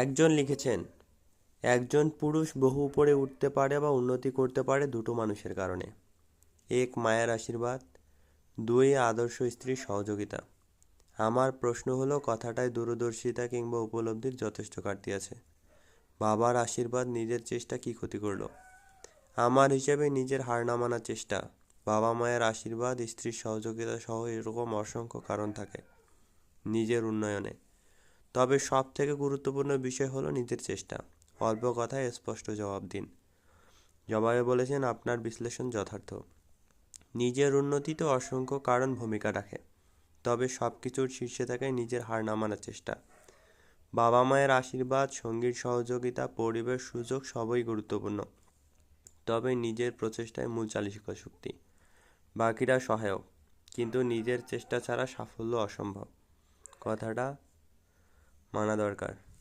একজন লিখেছেন, একজন পুরুষ বহু উপরে উঠতে পারে বা উন্নতি করতে পারে দুটো মানুষের কারণে। এক মায়ের আশীর্বাদ, দুই আদর্শ স্ত্রীর সহযোগিতা। আমার প্রশ্ন হলো, কথাটায় দূরদর্শিতা কিংবা উপলব্ধির যথেষ্ট ঘাটতি আছে। বাবার আশীর্বাদ নিজের চেষ্টা কি ক্ষতি করল? আমার হিসেবে নিজের হার না মানার চেষ্টা, বাবা মায়ের আশীর্বাদ, স্ত্রীর সহযোগিতা সহ এরকম অসংখ্য কারণ থাকে নিজের উন্নয়নে। তবে সব থেকে গুরুত্বপূর্ণ বিষয় হলো নিজের চেষ্টা। অল্প কথায় স্পষ্ট জবাব দিন। জবাবে বলেছেন, আপনার বিশ্লেষণ যথার্থ। নিজের উন্নতিতে অসংখ্য কারণ ভূমিকা রাখে। তবে সব কিছুর শীর্ষে থাকে নিজের হার না মানার চেষ্টা। বাবা মায়ের আশীর্বাদ, সঙ্গীর সহযোগিতা, পরিবেশ, সুযোগ সবই গুরুত্বপূর্ণ। তবে নিজের প্রচেষ্টায় মূল চালিকা শক্তি। বাকিরা সহায়ক। কিন্তু নিজের চেষ্টা ছাড়া সাফল্য অসম্ভব। কথাটা মানা দরকার।